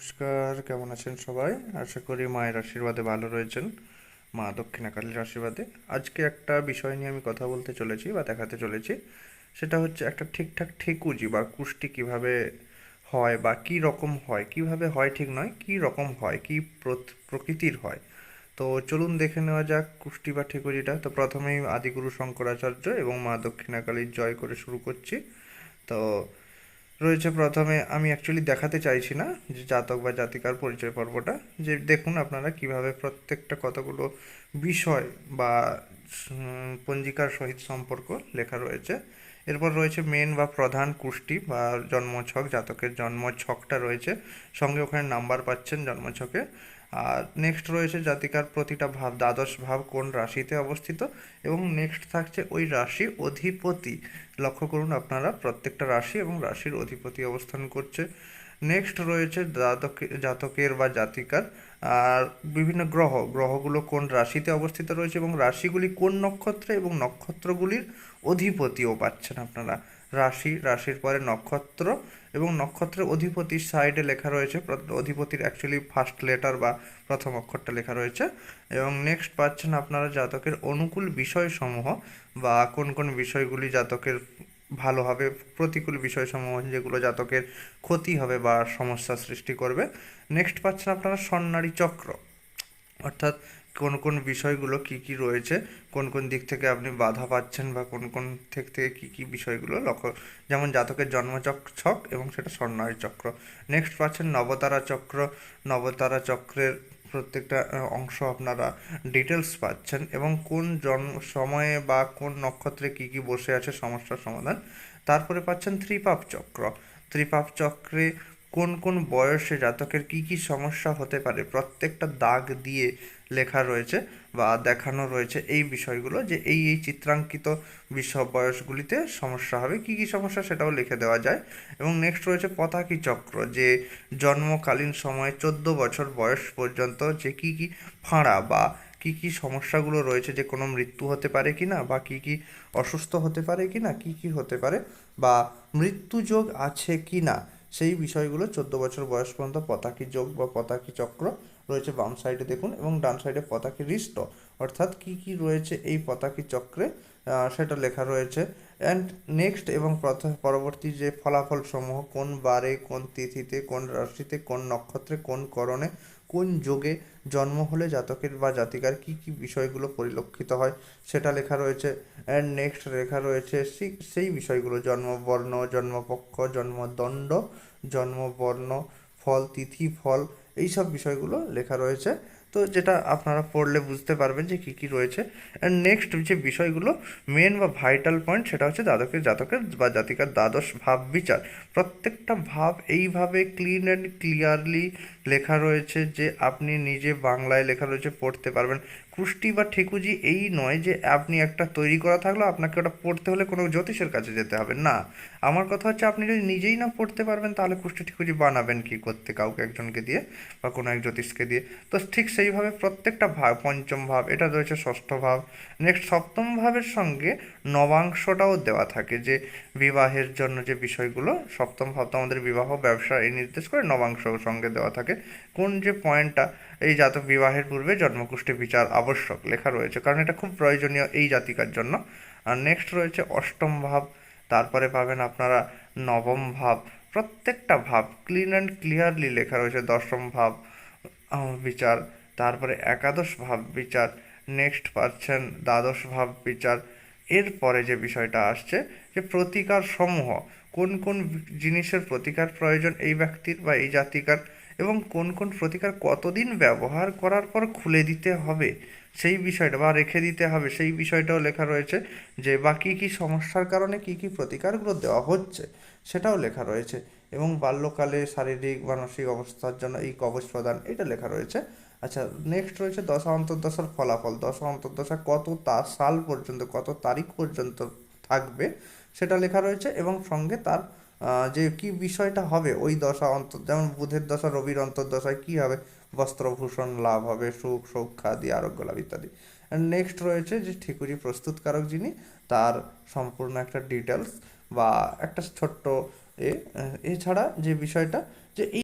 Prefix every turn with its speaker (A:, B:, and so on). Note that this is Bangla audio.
A: নমস্কার, কেমন আছেন সবাই? আশা করি মায়ের আশীর্বাদে ভালো রয়েছেন, মা দক্ষিণাকালীর আশীর্বাদে। আজকে একটা বিষয় নিয়ে আমি কথা বলতে চলেছি বা দেখাতে চলেছি। সেটা হচ্ছে একটা ঠিকঠাক ঠেকুজি বা কুষ্টি কীভাবে হয় বা কি রকম হয়, কীভাবে হয় ঠিক নয়, কি রকম হয়, কি প্রকৃতির হয়। তো চলুন দেখে নেওয়া যাক কুষ্টি বা ঠেকুজিটা। তো প্রথমেই আদিগুরু শঙ্করাচার্য এবং মা দক্ষিণাকালীর জয় করে শুরু করছি। তো রয়েছে প্রথমে, আমি অ্যাকচুয়ালি দেখাতে চাইছি না যে জাতক বা জাতিকার পরিচয় পর্বটা। যে দেখুন আপনারা কীভাবে প্রত্যেকটা কতগুলো বিষয় বা পঞ্জিকার সহিত সম্পর্ক লেখা রয়েছে। এরপর রয়েছে মেন বা প্রধান কুষ্টি বা জন্মছক, জাতকের জন্মছকটা রয়েছে। সঙ্গে ওখানে নাম্বার পাচ্ছেন জন্মছকে। আর নেক্সট রয়েছে জাতিকার প্রতিটা ভাব, দ্বাদশ ভাব কোন রাশিতে অবস্থিত? এবং নেক্সট থাকছে ওই রাশি অধিপতি। লক্ষ্য করুন আপনারা, প্রত্যেকটা রাশি এবং রাশির অধিপতি অবস্থান করছে। নেক্সট রয়েছে জাতকে- জাতকের বা জাতিকার, আর বিভিন্ন গ্রহ। গ্রহগুলো কোন রাশিতে অবস্থিত রয়েছে এবং রাশিগুলি কোন নক্ষত্রে এবং নক্ষত্রগুলির অধিপতিও পাচ্ছেন আপনারা। রাশি, রাশির পরে নক্ষত্র এবং নক্ষত্রের অধিপতির সাইডে লেখা রয়েছে অধিপতির অ্যাকচুয়ালি ফার্স্ট লেটার বা প্রথম অক্ষরটা লেখা রয়েছে। এবং নেক্সট পাচ্ছেন আপনারা জাতকের অনুকূল বিষয়সমূহ বা কোন কোন বিষয়গুলি জাতকের ভালো হবে। প্রতিকূল বিষয়সমূহ যেগুলো জাতকের ক্ষতি হবে বা সমস্যা সৃষ্টি করবে। নেক্সট পাচ্ছেন আপনারা স্বর্ণারী চক্র। অর্থাৎ কোন কোন বিষয়গুলো কি কি রয়েছে? কোন কোন দিক থেকে আপনি বাধা পাচ্ছেন বা কোন কোন দিক থেকে কি কি বিষয়গুলো লক্ষ্য? যেমন জাতকের জন্মচক ছক এবং সেটা স্বর্ণারী চক্র। নেক্সট পাচ্ছেন নবতারা চক্র। নবতারা চক্রের প্রত্যেকটা অংশ আপনারা ডিটেলস পাচ্ছেন এবং কোন জন্ম সময়ে বা কোন নক্ষত্রে কি কি বসে আছে, সমস্যার সমাধান। তারপরে পাচ্ছেন ত্রিপাপ চক্র। ত্রিপাপ চক্রে কোন কোন বয়সে জাতকের কি কি সমস্যা হতে পারে, প্রত্যেকটা দাগ দিয়ে লেখা রয়েছে বা দেখানো রয়েছে এই বিষয়গুলো যে এই এই চিত্রাঙ্কিত বিষয় বয়সগুলিতে সমস্যা হবে, কি কি সমস্যা সেটাও লিখে দেওয়া যায়। এবং নেক্সট রয়েছে পতাকি চক্র, যে জন্মকালীন সময়ে চোদ্দ বছর বয়স পর্যন্ত যে কি কি ফাঁড়া বা কি কি সমস্যাগুলো রয়েছে, যে কোনো মৃত্যু হতে পারে কি না বা কি কি অসুস্থ হতে পারে কি না কি কি হতে পারে বা মৃত্যুযোগ আছে কি না সেই বিষয়গুলো চোদ্দ বছর বয়স পর্যন্ত পতাকি যোগ বা পতাকি চক্র রয়েছে বাম সাইডে দেখুন এবং ডান সাইডে পতাকি হৃষ্ট। অর্থাৎ কি কি রয়েছে এই পতাকি চক্রে? সেটা লেখা রয়েছে। অ্যান্ড নেক্সট এবং পরবর্তী যে ফলাফল সমূহ কোন বারে, কোন তিথিতে, কোন রাশিতে, কোন নক্ষত্রে, কোন করণে কোন যোগে জন্ম হলে জাতকের বা জাতিকার কি কি বিষয়গুলো পরিলক্ষিত হয় সেটা লেখা রয়েছে। অ্যান্ড নেক্সট লেখা রয়েছে সেই বিষয়গুলো জন্মবর্ণ জন্মপক্ষ, জন্মদণ্ড, জন্মবর্ণ, ফল, তিথি, ফল, এইসব বিষয়গুলো লেখা রয়েছে। তো যেটা আপনারা পড়লে বুঝতে পারবেন যে কী কী রয়েছে। অ্যান্ড নেক্সট যে বিষয়গুলো মেন বা ভাইটাল পয়েন্ট সেটা হচ্ছে দাদকের জাতকের বা জাতিকার দ্বাদশ ভাব বিচার। প্রত্যেকটা ভাব এইভাবে ক্লিন অ্যান্ড ক্লিয়ারলি লেখা রয়েছে যে আপনি নিজে বাংলায় লেখা রয়েছে, পড়তে পারবেন। কুষ্টি বা ঠেকুজি এই নয় যে আপনি একটা তৈরি করা থাকল আপনাকে ওটা পড়তে হলে কোনো জ্যোতিষের কাছে যেতে হবে। না, আমার কথা হচ্ছে আপনি যদি নিজেই না পড়তে পারবেন তাহলে কুষ্টি ঠেকুজি বানাবেন কি করতে কাউকে একজনকে দিয়ে বা কোনো এক জ্যোতিষকে দিয়ে। তো ঠিক সেইভাবে প্রত্যেকটা ভাব, পঞ্চম ভাব, এটা রয়েছে ষষ্ঠ ভাব। নেক্সট সপ্তম ভাবের সঙ্গে নবাংশটাও দেওয়া থাকে যে বিবাহের জন্য যে বিষয়গুলো, সপ্তম ভাব তো আমাদের বিবাহ, ব্যবসা এই নির্দেশ করে নবাংশ সঙ্গে দেওয়া থাকে। কোন যে পয়েন্টটা, এই জাতক বিবাহের পূর্বে জন্মকুষ্ঠী বিচার আবশ্যক লেখা রয়েছে, কারণ এটা খুব প্রয়োজনীয় এই জাতিকার জন্য। আর নেক্সট রয়েছে অষ্টম ভাব, তারপরে পাবেন আপনারা নবম ভাব, প্রত্যেকটা ভাব ক্লিন অ্যান্ড ক্লিয়ারলি লেখা রয়েছে, দশম ভাব বিচার, তারপরে একাদশ ভাব বিচার নেক্সট পাচ্ছেন দ্বাদশ ভাব বিচার। এরপরে যে বিষয়টা আসছে, যে প্রতিকার সমূহ, কোন কোন জিনিসের প্রতিকার প্রয়োজন এই ব্যক্তির বা এই জাতিকার? এবং কোন কোন প্রতিকার কতদিন ব্যবহার করার পর খুলে দিতে হবে, সেই বিষয়টা বা রেখে দিতে হবে, সেই বিষয়টাও লেখা রয়েছে যে বা কী কী সমস্যার কারণে কী কী প্রতিকারগুলো দেওয়া হচ্ছে, সেটাও লেখা রয়েছে এবং বাল্যকালে শারীরিক, মানসিক অবস্থার জন্য এই কবচ প্রদান, এটা লেখা রয়েছে। আচ্ছা নেক্সট রয়েছে দশা অন্তর্দশার ফলাফল, দশা অন্তর্দশা কত তা সাল পর্যন্ত, কত তারিখ পর্যন্ত থাকবে, সেটা লেখা রয়েছে এবং সঙ্গে তার যে কি বিষয়টা হবে ওই দশা অন্তর, যেমন বুধের দশা, রবির অন্তর্দশায় কি হবে? বস্ত্রভূষণ লাভ হবে, সুখ, সৌখ্যাদি, আরোগ্য লাভ ইত্যাদি। নেক্সট রয়েছে যে ঠিকুরি প্রস্তুতকারক যিনি, তার সম্পূর্ণ একটা ডিটেলস বা একটা ছোট্ট এ, এছাড়া যে বিষয়টা যে এই